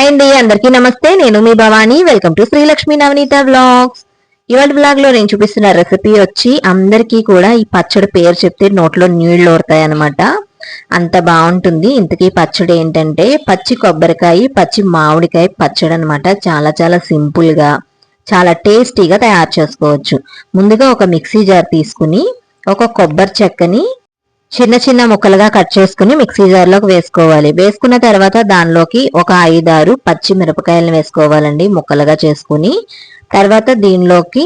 Hi అండి అందరికీ నమస్తే. నేను మీ Bhavani. Welcome to Srilakshmi Navaneetha vlogs ఇవాళ బ్లాగ్లో నేను చూపిస్తున్న రెసిపీ వచ్చి అందరికీ కూడా ఈ పచ్చడి పేరు చెప్తే నోట్లో నీళ్ళు ఓడతాయి అనమాట అంత బాగుంటుంది. ఇంతకీ పచ్చడి ఏంటంటే పచ్చి కొబ్బరికాయ పచ్చి మామిడికాయ పచ్చడి అనమాట చాలా చాలా సింపుల్గా చాలా టేస్టీగా తయారు చేసుకోవచ్చు. ముందుగా ఒక మిక్సీ జార్ తీసుకుని ఒక కొబ్బరి చెక్కని చిన్న చిన్న ముక్కలుగా కట్ చేసుకుని మిక్సీ జార్లోకి వేసుకోవాలి. వేసుకున్న తర్వాత దానిలోకి ఒక ఐదారు పచ్చిమిరపకాయలను వేసుకోవాలండి ముక్కలుగా చేసుకుని. తర్వాత దీనిలోకి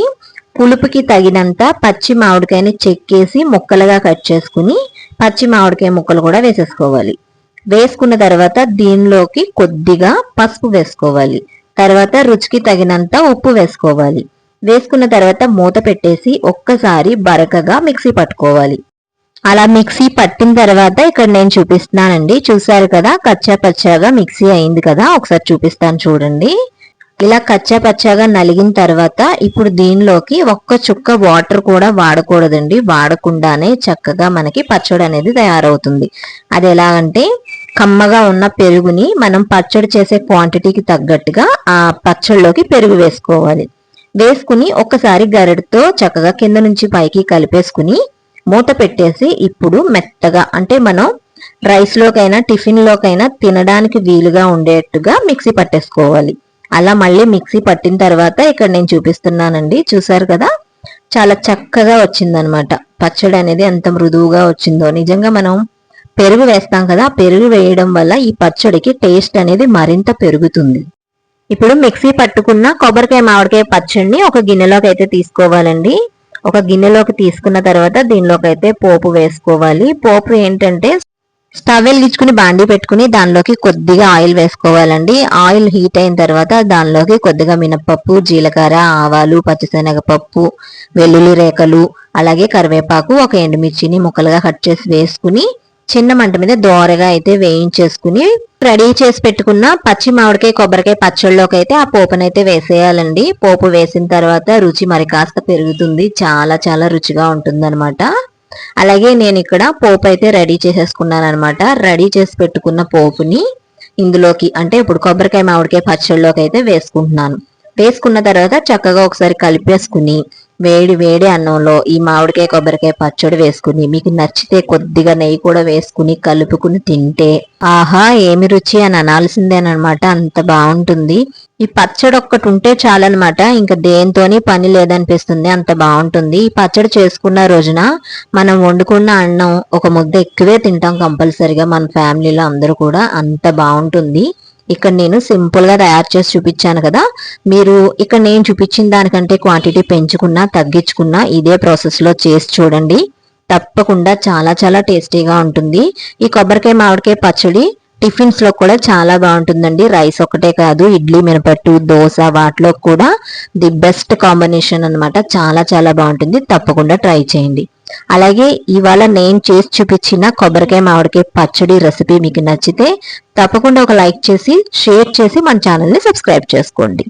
పులుపుకి తగినంత పచ్చి మామిడికాయని చెక్కేసి ముక్కలుగా కట్ చేసుకుని పచ్చి మామిడికాయ ముక్కలు కూడా వేసేసుకోవాలి. వేసుకున్న తర్వాత దీనిలోకి కొద్దిగా పసుపు వేసుకోవాలి. తర్వాత రుచికి తగినంత ఉప్పు వేసుకోవాలి. వేసుకున్న తర్వాత మూత పెట్టేసి ఒక్కసారి బరకగా మిక్సీ పట్టుకోవాలి. అలా మిక్సీ పట్టిన తర్వాత ఇక్కడ నేను చూపిస్తున్నానండి. చూసారు కదా కచ్చా పచ్చాగా మిక్సీ అయింది కదా ఒకసారి చూపిస్తాను చూడండి. ఇలా కచ్చా పచ్చాగా నలిగిన తర్వాత ఇప్పుడు దీనిలోకి ఒక్క చుక్క వాటర్ కూడా వాడకూడదండి. వాడకుండానే చక్కగా మనకి పచ్చడి అనేది తయారవుతుంది. అది ఎలాగంటే కమ్మగా ఉన్న పెరుగుని మనం పచ్చడి చేసే క్వాంటిటీకి తగ్గట్టుగా ఆ పచ్చడిలోకి పెరుగు వేసుకోవాలి. వేసుకుని ఒక్కసారి గరిటతో చక్కగా కింద నుంచి పైకి కలిపేసుకుని మూత పెట్టేసి ఇప్పుడు మెత్తగా అంటే మనం రైస్లోకైనా టిఫిన్లోకైనా తినడానికి వీలుగా ఉండేట్టుగా మిక్సీ పట్టేసుకోవాలి. అలా మళ్ళీ మిక్సీ పట్టిన తర్వాత ఇక్కడ నేను చూపిస్తున్నానండి. చూసారు కదా? చాలా చక్కగా వచ్చిందనమాట. పచ్చడి అనేది ఎంత మృదువుగా వచ్చిందో. నిజంగా మనం పెరుగు వేస్తాం కదా పెరుగు వేయడం వల్ల ఈ పచ్చడికి టేస్ట్ అనేది మరింత పెరుగుతుంది. ఇప్పుడు మిక్సీ పట్టుకున్న కొబ్బరికాయ మామిడికాయ పచ్చడిని ఒక గిన్నెలోకి అయితే తీసుకోవాలండి. ఒక గిన్నెలోకి తీసుకున్న తర్వాత దీనిలోకి అయితే పోపు వేసుకోవాలి. పోపు ఏంటంటే స్టవ్ వెలిగించుకుని బాండీ పెట్టుకుని దానిలోకి కొద్దిగా ఆయిల్ వేసుకోవాలండి. ఆయిల్ హీట్ అయిన తర్వాత దానిలోకి కొద్దిగా మినపప్పు జీలకర్ర ఆవాలు పచ్చిశనగపప్పు వెల్లుల్లి రేకలు అలాగే కరివేపాకు ఒక ఎండుమిర్చిని ముక్కలుగా కట్ చేసి వేసుకుని చిన్న మంట మీద దోరగా అయితే వేయించేసుకుని రెడీ చేసి పెట్టుకున్న పచ్చి మామిడికాయ కొబ్బరికాయ పచ్చళ్ళలోకి అయితే ఆ పోపునైతే వేసేయాలండి. పోపు వేసిన తర్వాత రుచి మరి కాస్త పెరుగుతుంది. చాలా చాలా రుచిగా ఉంటుంది అలాగే నేను ఇక్కడ పోపు అయితే రెడీ చేసేసుకున్నాను అనమాట రెడీ చేసి పెట్టుకున్న పోపుని ఇందులోకి అంటే ఇప్పుడు కొబ్బరికాయ మామిడికాయ పచ్చళ్ళలోకి అయితే వేసుకుంటున్నాను. వేసుకున్న తర్వాత చక్కగా ఒకసారి కలిపేసుకుని వేడి వేడి అన్నంలో ఈ మామిడికాయ కొబ్బరికాయ పచ్చడి వేసుకుని మీకు నచ్చితే కొద్దిగా నెయ్యి కూడా వేసుకుని కలుపుకుని తింటే ఆహా ఏమి రుచి అని అనాల్సిందేనమాట అంత బాగుంటుంది. ఈ పచ్చడి ఒక్కటి ఉంటే చాలన్నమాట. ఇంకా దేంతోని పని లేదనిపిస్తుంది. అంత బాగుంటుంది. ఈ పచ్చడి చేసుకున్న రోజున మనం వండుకున్న అన్నం ఒక ముద్ద ఎక్కువే తింటాం కంపల్సరిగా మన ఫ్యామిలీలో అందరూ కూడా. అంత బాగుంటుంది. ఇక్కడ నేను సింపుల్గా తయారు చేసి చూపించాను కదా. మీరు ఇక్కడ నేను చూపించిన దానికంటే క్వాంటిటీ పెంచుకున్నా తగ్గించుకున్నా ఇదే ప్రాసెస్లో చేసి చూడండి. తప్పకుండా చాలా చాలా టేస్టీగా ఉంటుంది. ఈ కొబ్బరికాయ మామిడికాయ పచ్చడి టిఫిన్స్లో కూడా చాలా బాగుంటుందండి. రైస్ ఒకటే కాదు ఇడ్లీ మినపట్టు దోశ వాటిలో కూడా ది బెస్ట్ కాంబినేషన్ అనమాట చాలా చాలా బాగుంటుంది. తప్పకుండా ట్రై చేయండి. అలాగే ఇవాళ నేను చేసి చూపించిన కొబ్బరికాయ మామిడికాయ పచ్చడి రెసిపీ మీకు నచ్చితే తప్పకుండా ఒక లైక్ చేసి షేర్ చేసి మన ఛానల్ని సబ్స్క్రైబ్ చేసుకోండి.